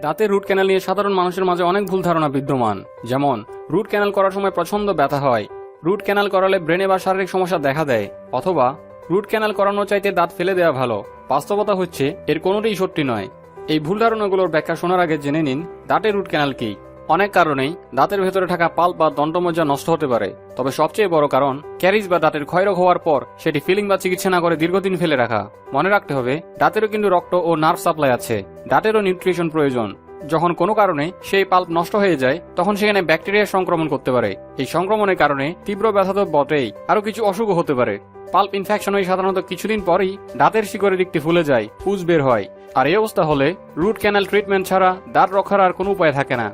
দাঁতের root canal নিয়ে সাধারণ মানুষের মাঝে অনেক ভুল ধারণা বিদ্যমান। যেমন, রুট ক্যানাল করার সময় প্রচণ্ড ব্যথা হয়। রুট ক্যানাল করালে ব্রেনে বা শারীরিক সমস্যা দেখা দেয়। অথবা, রুট ক্যানাল করানো চাইতে দাঁত ফেলে দেওয়া ভালো। বাস্তবতা হচ্ছে, এর কোনোটাই সত্যি নয়। এই ভুল ধারণাগুলোর ব্যাখ্যা শোনার আগে জেনে নিন, দাঁতের রুট ক্যানাল কি। অনেক কারণেই দাঁতের ভেতরে থাকা পাল্প বা দন্তমজ্জা নষ্ট হতে পারে। তবে সবচেয়ে বড় কারণ, ক্যারিজ বা দাঁতের ক্ষয়রোগ হওয়ার পর সেটি ফিলিং বা চিকিৎসা না করে দীর্ঘদিন ফেলে রাখা। মনে রাখতে হবে, দাঁতেরও কিন্তু রক্ত ও নার্ভ সাপ্লাই আছে, দাঁতেরও নিউট্রিশন প্রয়োজন। যখন কোনো কারণে সেই পাল্প নষ্ট হয়ে যায়, তখন সেখানে ব্যাকটেরিয়া সংক্রমণ করতে পারে। এই সংক্রমণের কারণে তীব্র ব্যথা তো বটেই, আরও কিছু অসুখও হতে পারে। পাল্প ইনফেকশন হয়ে সাধারণত কিছুদিন পরেই দাঁতের শিকড়ের দিকটি ফুলে যায় পুজ বের হয়। আর এই অবস্থা হলে রুট ক্যানাল ট্রিটমেন্ট ছাড়া দাঁত রক্ষার আর কোনো উপায় থাকে না।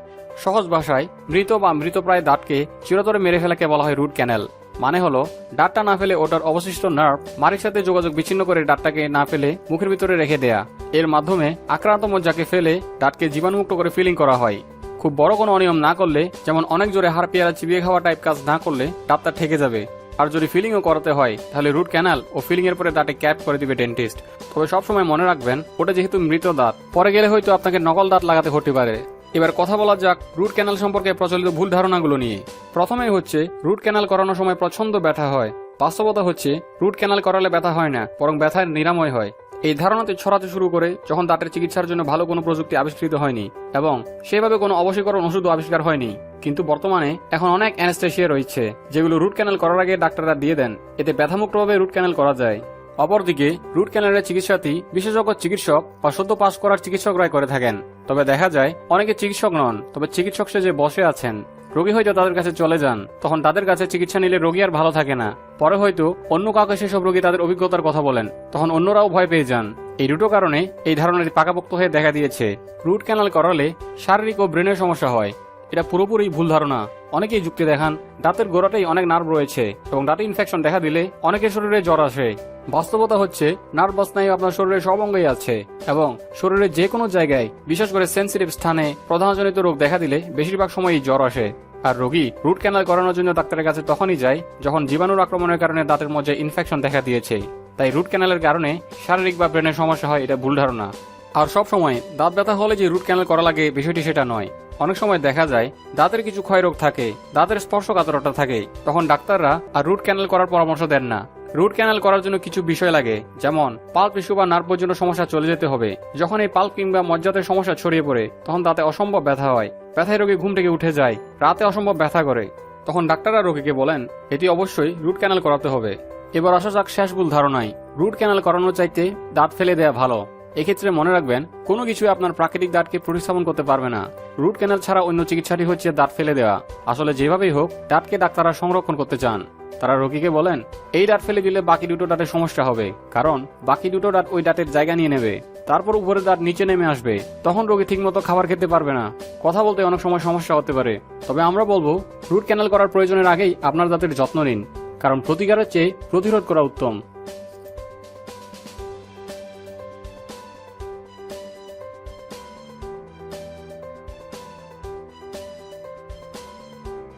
সহজ ভাষায় মৃত বা মৃতপ্রায় দাঁতকে চিরতরে মেরে ফেলাকে বলা হয় রুট ক্যানেল। মানে হলো, দাঁতটা না ফেলে ওটার অবশিষ্ট নার্ভ মারির সাথে যোগাযোগ বিচ্ছিন্ন করে দাঁতটাকে না ফেলে মুখের ভিতরে রেখে দেয়া। এর মাধ্যমে আক্রান্ত মজ্জাকে ফেলে দাঁতকে জীবাণুমুক্ত করে ফিলিং করা হয়। খুব বড় কোনো অনিয়ম না করলে, যেমন অনেক জোরে হাড়, পেয়ারা চিবিয়ে খাওয়া টাইপ কাজ না করলে দাঁতটা ঠেকে যাবে। আর যদি ফিলিংও করাতে হয়, তাহলে রুট ক্যানাল ও ফিলিং এর পরে দাঁতে ক্যাপ করে দিবে ডেন্টিস্ট। তবে সবসময় মনে রাখবেন, ওটা যেহেতু মৃত দাঁত। পরে গেলে হয়তো আপনাকে নকল দাঁত লাগাতে হতে পারে। এবার কথা বলা যাক রুট ক্যানাল সম্পর্কে প্রচলিত ভুল ধারণাগুলো নিয়ে। প্রথমেই হচ্ছে, রুট ক্যানাল করানোর সময় প্রচণ্ড ব্যথা হয়। বাস্তবতা হচ্ছে, রুট ক্যানাল করালে ব্যথা হয় না, বরং ব্যথার নিরাময় হয়। এই ধারণাতে ছড়াতে শুরু করে যখন দাঁতের চিকিৎসার জন্য ভালো কোনো প্রযুক্তি আবিষ্কৃত হয়নি এবং সেভাবে কোনো অবশীকরণ ওষুধও আবিষ্কার হয়নি। কিন্তু বর্তমানে এখন অনেক অ্যানেস্থেশিয়া রয়েছে, যেগুলো রুট ক্যানাল করার আগে ডাক্তাররা দিয়ে দেন। এতে ব্যথামুক্তভাবে রুট ক্যানাল করা যায়। অপরদিকে, রুট ক্যানালের চিকিৎসাটি বিশেষজ্ঞ চিকিৎসক বা সদ্য পাস করার চিকিৎসকরাই করে থাকেন। তবে দেখা যায়, অনেকে চিকিৎসক নন, তবে চিকিৎসক সে যে বসে আছেন। রোগী হয়তো তাদের কাছে চলে যান, তখন তাদের কাছে চিকিৎসা নিলে রোগী আর ভালো থাকে না। পরে হয়তো অন্য কাউকে সেসব রোগী তাদের অভিজ্ঞতার কথা বলেন, তখন অন্যরাও ভয় পেয়ে যান। এই দুটো কারণে এই ধারণাটি পাকাপোক্ত হয়ে দেখা দিয়েছে। রুট ক্যানাল করালে শারীরিক ও ব্রেনের সমস্যা হয়। এটা পুরোপুরি ভুল ধারণা। অনেকেই যুক্তি দেখান, দাঁতের গোড়াতেই অনেক নার্ভ রয়েছে এবং দাঁতে ইনফেকশন দেখা দিলে অনেকের শরীরে জ্বর আসে। বাস্তবতা হচ্ছে নার্ভ স্নায়ু আপনার শরীরের সব অঙ্গেই আছে এবং শরীরের যে কোনো জায়গায়, বিশেষ করে সেন্সিটিভ স্থানে প্রধানজনিত রোগ দেখা দিলে বেশিরভাগ সময়ই জ্বর আসে। আর রোগী রুট ক্যানাল করানোর জন্য ডাক্তারের কাছে তখনই যায় যখন জীবাণুর আক্রমণের কারণে দাঁতের মধ্যে ইনফেকশন দেখা দিয়েছে। তাই রুট ক্যানালের কারণে শারীরিক বা ব্রেনের সমস্যা হয়, এটা ভুল ধারণা। আর সব সময় দাঁত ব্যথা হলে যে রুট ক্যানাল করা লাগে, বিষয়টি সেটা নয়। অনেক সময় দেখা যায়, দাঁতের কিছু ক্ষয়রোগ থাকে, দাঁতের স্পর্শকাতরতা থাকে, তখন ডাক্তাররা আর রুট ক্যানেল করার পরামর্শ দেন না। রুট ক্যানাল করার জন্য কিছু বিষয় লাগে, যেমন পাল ইস্যু বা নার্ভ পর্যন্ত সমস্যা চলে যেতে হবে। যখন এই পাল্প কিংবা মজ্জাতের সমস্যা ছড়িয়ে পড়ে, তখন দাঁতে অসম্ভব ব্যথা হয়। ব্যথায় রোগী ঘুম থেকে উঠে যায়, রাতে অসম্ভব ব্যথা করে। তখন ডাক্তাররা রোগীকে বলেন, এটি অবশ্যই রুট ক্যানাল করাতে হবে। এবার আসা যাক শেষ ভুল ধারণায়। রুট ক্যানাল করানোর চাইতে দাঁত ফেলে দেওয়া ভালো। এক্ষেত্রে মনে রাখবেন, কোনো কিছুই আপনার প্রাকৃতিক দাঁতকে প্রতিস্থাপন করতে পারবে না। রুট ক্যানাল ছাড়া অন্য চিকিৎসাটি হচ্ছে দাঁত ফেলে দেওয়া। আসলে যেভাবেই হোক, দাঁতকে ডাক্তাররা সংরক্ষণ করতে চান। তারা রোগীকে বলেন, এই দাঁত ফেলে দিলে বাকি দুটো দাঁতের সমস্যা হবে, কারণ বাকি দুটো দাঁত ওই দাঁতের জায়গা নিয়ে নেবে। তারপর উপরে দাঁত নিচে নেমে আসবে। তখন রোগী ঠিকমতো খাবার খেতে পারবে না। কথা বলতে অনেক সময় সমস্যা হতে পারে। তবে আমরা বলব, রুট ক্যানাল করার প্রয়োজনের আগেই আপনার দাঁতের যত্ন নিন। কারণ প্রতিকারের চেয়ে প্রতিরোধ করা উত্তম।